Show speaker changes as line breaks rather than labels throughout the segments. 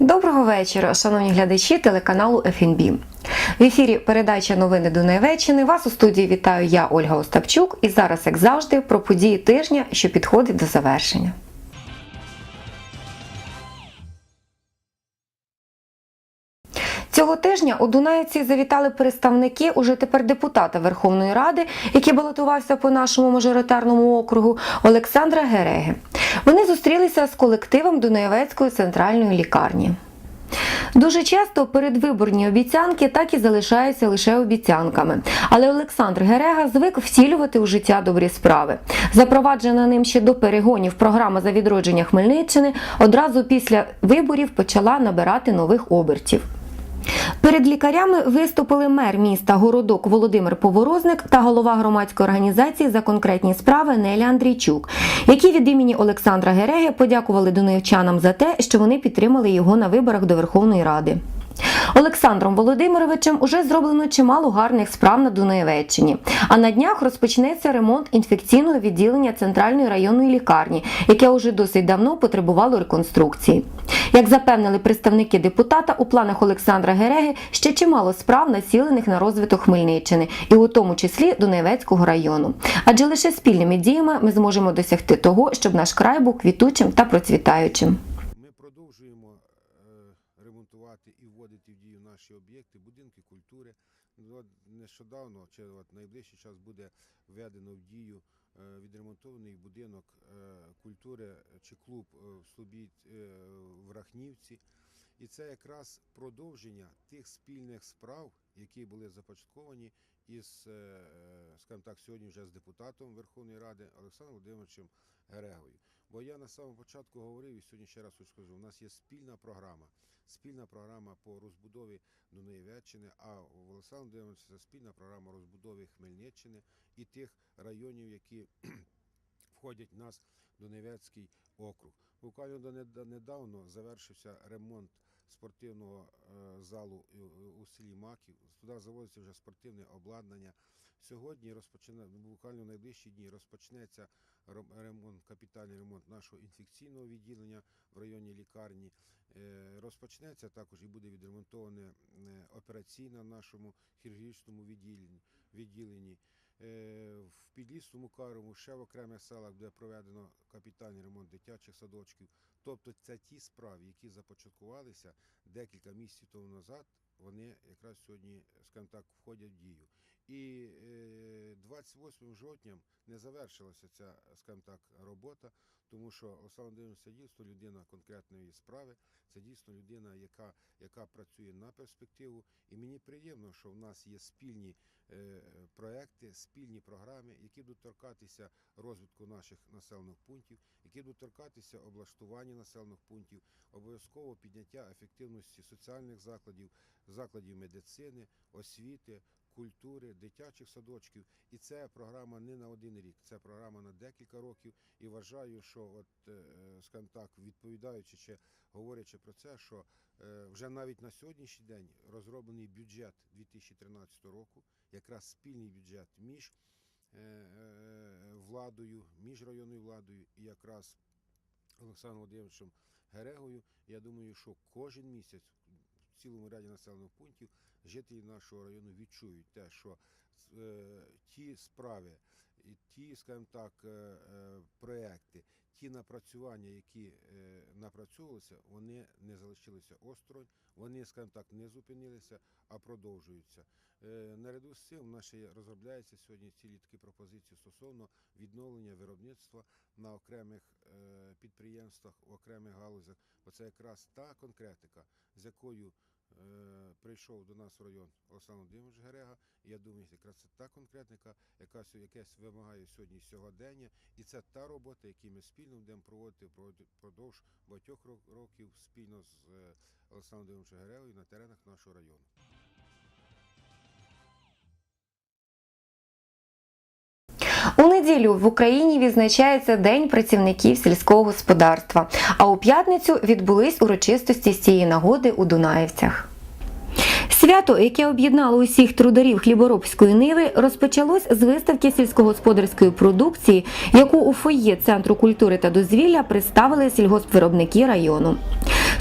Доброго вечора, шановні глядачі телеканалу ФНБ. В ефірі передача новини Дунайвеччини. Вас у студії вітаю я, Ольга Остапчук, і зараз, як завжди, про події тижня, що підходить до завершення. Тижня у Дунаївці завітали представники, уже тепер депутата Верховної Ради, який балотувався по нашому мажоритарному округу Олександра Гереги. Вони зустрілися з колективом Дунаєвецької центральної лікарні. Дуже часто передвиборні обіцянки так і залишаються лише обіцянками. Але Олександр Герега звик втілювати у життя добрі справи. Запроваджена ним ще до перегонів програма за відродження Хмельниччини одразу після виборів почала набирати нових обертів. Перед лікарями виступили мер міста Городок Володимир Поворозник та голова громадської організації за конкретні справи Неля Андрійчук, які від імені Олександра Гереги подякували доневчанам за те, що вони підтримали його на виборах до Верховної Ради. Олександром Володимировичем уже зроблено чимало гарних справ на Дунаєвеччині. А на днях розпочнеться ремонт інфекційного відділення центральної районної лікарні, яке уже досить давно потребувало реконструкції. Як запевнили представники депутата, у планах Олександра Гереги ще чимало справ, націлених на розвиток Хмельниччини, і у тому числі Дунаєвецького району. Адже лише спільними діями ми зможемо досягти того, щоб наш край був квітучим та процвітаючим.
Ми продовжуємо е, ремонтувати і вводити в дію наші об'єкти, будинки культури. Ну, От нещодавно, чи от найближчий час буде введено в дію е, відремонтований будинок е, культури чи клуб е, в Слобід е, в Рахнівці. І це якраз продовження тих спільних справ, які були започатковані із, е, скажімо так, сьогодні вже з депутатом Верховної Ради Олександром Володимировичем Герегою. Бо я на самому початку говорив і сьогодні ще раз ось скажу, у нас є спільна програма. Спільна програма по розбудові Дунаєвеччини, а у Олександра Володимировича це спільна програма розбудови Хмельниччини і тих районів, які входять в нас Донецький округ. Буквально недавно завершився ремонт спортивного е, залу у- у селі Маків. Туди завозиться вже спортивне обладнання. Сьогодні розпочне буквально в найближчі дні розпочнеться ремонт, капітальний ремонт нашого інфекційного відділення в районі лікарні. Е, Розпочнеться також і буде відремонтоване е, операційна нашому хірургічному відділенні. відділенні. Е, В Підлісному Карому ще в окремих селах буде проведено капітальний ремонт дитячих садочків. Тобто це ті справи, які започаткувалися декілька місяців тому назад, вони якраз сьогодні, скажімо так, входять в дію. І е, 28 жовтня не завершилася ця, скажімо так, робота, тому що Олександр Володимирович це дійсно людина конкретної справи, це дійсно людина, яка, яка працює на перспективу. І мені приємно, що в нас є спільні е, проекти, спільні програми, які будуть торкатися розвитку наших населених пунктів, які будуть торкатися облаштування населених пунктів, обов'язково підняття ефективності соціальних закладів, закладів медицини, освіти, культури, дитячих садочків. І це програма не на один рік, це програма на декілька років. І вважаю, що, от, е, скажімо так, відповідаючи чи говорячи про це, що е, вже навіть на сьогоднішній день розроблений бюджет 2013 року, якраз спільний бюджет між е, владою, між районною владою і якраз Олександром Володимировичем Герегою. Я думаю, що кожен місяць цілому ряді населених пунктів жителі нашого району відчують те, що е, ті справи, ті, скажімо так, е, е, проекти, ті напрацювання, які напрацьовувалися, вони не залишилися осторонь, вони, скажімо так, не зупинилися, а продовжуються. Наряду з цим в нас ще сьогодні цілі такі пропозиції стосовно відновлення виробництва на окремих підприємствах, окремих галузях. Бо це якраз та конкретика, з якою прийшов до нас в район Олександр Володимирович Герега. І я думаю, якраз це та конкретика, яка якась вимагає сьогодні сьогодення, і це та робота, яку ми спільно будемо проводити впрод- впродовж багатьох ро- років спільно з е, Олександром Володимировичем Герегою на теренах нашого району.
У неділю в Україні відзначається День працівників сільського господарства, а у п'ятницю відбулись урочистості з цієї нагоди у Дунаївцях. Свято, яке об'єднало усіх трударів хліборобської ниви, розпочалось з виставки сільськогосподарської продукції, яку у фоє Центру культури та дозвілля представили сільгоспвиробники району.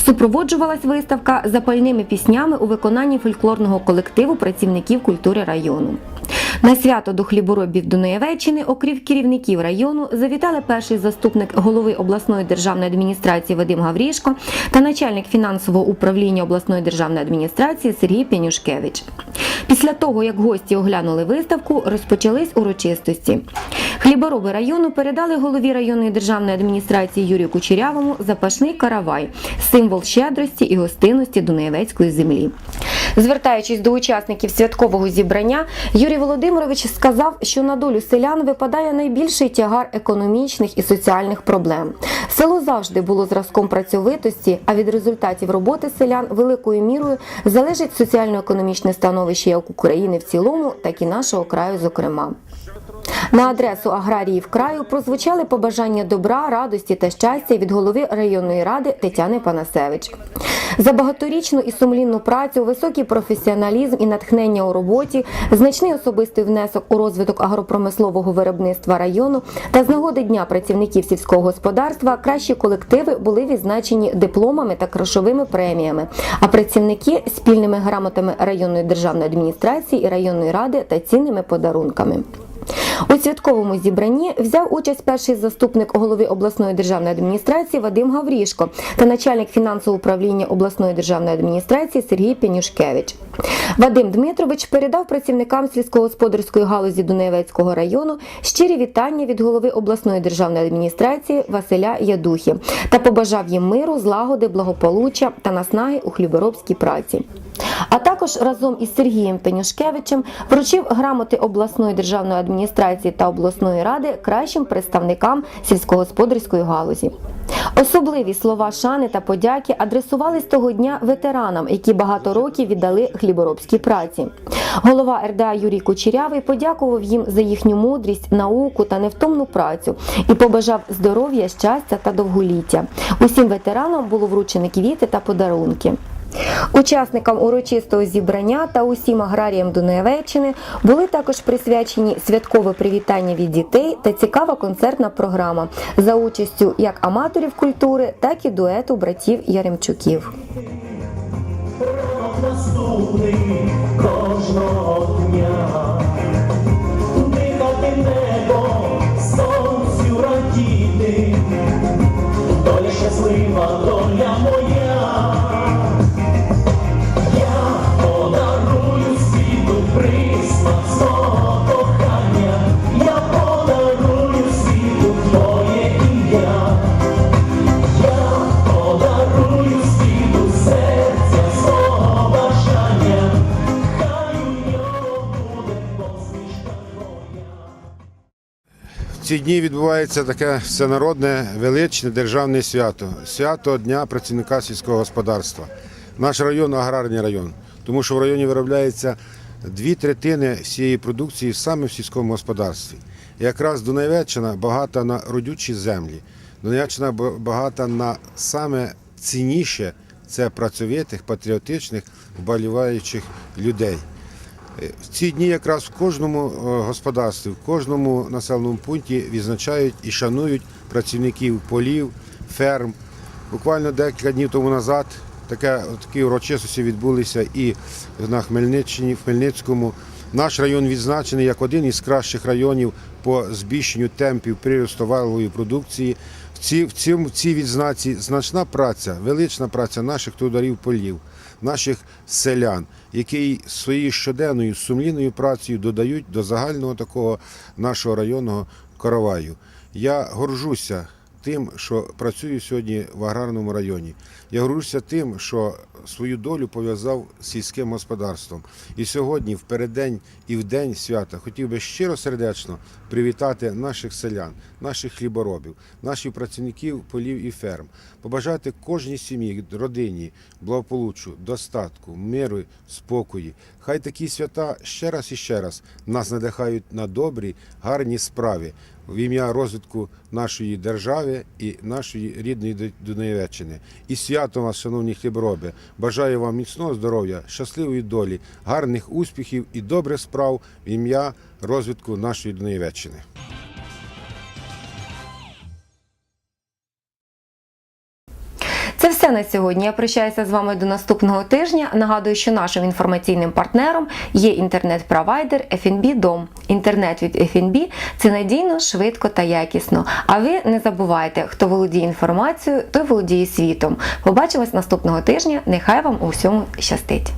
Супроводжувалась виставка запальними піснями у виконанні фольклорного колективу працівників культури району. На свято до хліборобів Дунаєвеччини, окрім керівників району, завітали перший заступник голови обласної державної адміністрації Вадим Гаврішко та начальник фінансового управління обласної державної адміністрації Сергій Пенюшкевич. Після того, як гості оглянули виставку, розпочались урочистості. Хлібороби району передали голові районної державної адміністрації Юрію Кучерявому запашний каравай, символ щедрості і гостинності Дунаєвецької землі. Звертаючись до учасників святкового зібрання, Юрій Володимирович сказав, що на долю селян випадає найбільший тягар економічних і соціальних проблем. Село завжди було зразком працьовитості, а від результатів роботи селян великою мірою залежить соціально-економічне становище як України в цілому, так і нашого краю, зокрема. На адресу аграріїв краю прозвучали побажання добра, радості та щастя від голови районної ради Тетяни Панасевич. За багаторічну і сумлінну працю, високий професіоналізм і натхнення у роботі, значний особистий внесок у розвиток агропромислового виробництва району та з нагоди дня працівників сільського господарства кращі колективи були відзначені дипломами та грошовими преміями, а працівники спільними грамотами районної державної адміністрації і районної ради та цінними подарунками. У святковому зібранні взяв участь перший заступник голови обласної державної адміністрації Вадим Гаврішко та начальник фінансового управління обласної державної адміністрації Сергій Пенюшкевич. Вадим Дмитрович передав працівникам сільськогосподарської галузі Дунаєвецького району щирі вітання від голови обласної державної адміністрації Василя Ядухи та побажав їм миру, злагоди, благополуччя та наснаги у хліборобській праці. А також разом із Сергієм Пенюшкевичем вручив грамоти обласної державної адміністрації та обласної ради кращим представникам сільськогосподарської галузі. Особливі слова шани та подяки адресувались того дня ветеранам, які багато років віддали хліборобській праці. Голова РДА Юрій Кучерявий подякував їм за їхню мудрість, науку та невтомну працю і побажав здоров'я, щастя та довголіття. Усім ветеранам було вручені квіти та подарунки. Учасникам урочистого зібрання та усім аграріям Дунаєвеччини були також присвячені святкове привітання від дітей та цікава концертна програма за участю як аматорів культури, так і дуету братів Яремчуків.
кожного дня.
Ці дні відбувається таке всенародне величне державне свято свято Дня працівника сільського господарства. Наш район аграрний район, тому що в районі виробляється дві третини всієї продукції саме в сільському господарстві. Якраз Дунаєвеччина багата на родючі землі. Дунаєвеччина ба- багата на саме цінніше це працьовитих, патріотичних, вболіваючих людей. В ці дні якраз в кожному е, господарстві, в кожному населеному пункті відзначають і шанують працівників полів, ферм. Буквально декілька днів тому назад таке, такі урочистості відбулися і на Хмельниччині, в Хмельницькому. Наш район відзначений як один із кращих районів по збільшенню темпів приросту валової продукції. В цій, в цьому в цій відзнаці значна праця, велична праця наших трударів полів, наших селян, які своєю щоденною сумлінною працею додають до загального такого нашого районного караваю. Я горжуся тим, що працюю сьогодні в аграрному районі. Я горжуся тим, що свою долю пов'язав з сільським господарством. І сьогодні, в переддень і в день свята, хотів би щиро сердечно привітати наших селян, наших хліборобів, наших працівників полів і ферм, побажати кожній сім'ї, родині благополуччю, достатку, миру, спокої. Хай такі свята ще раз і ще раз нас надихають на добрі, гарні справи. В ім'я розвитку нашої держави і нашої рідної Ду- Дунаєвеччини. І свято вас, шановні хлібороби. Бажаю вам міцного здоров'я, щасливої долі, гарних успіхів і добрих справ в ім'я розвитку нашої Дунаєвеччини.
Це все на сьогодні. Я прощаюся з вами до наступного тижня. Нагадую, що нашим інформаційним партнером є інтернет-провайдер FNB Дом. Інтернет від FNB – це надійно, швидко та якісно. А ви не забувайте, хто володіє інформацією, той володіє світом. Побачимось наступного тижня. Нехай вам у всьому щастить.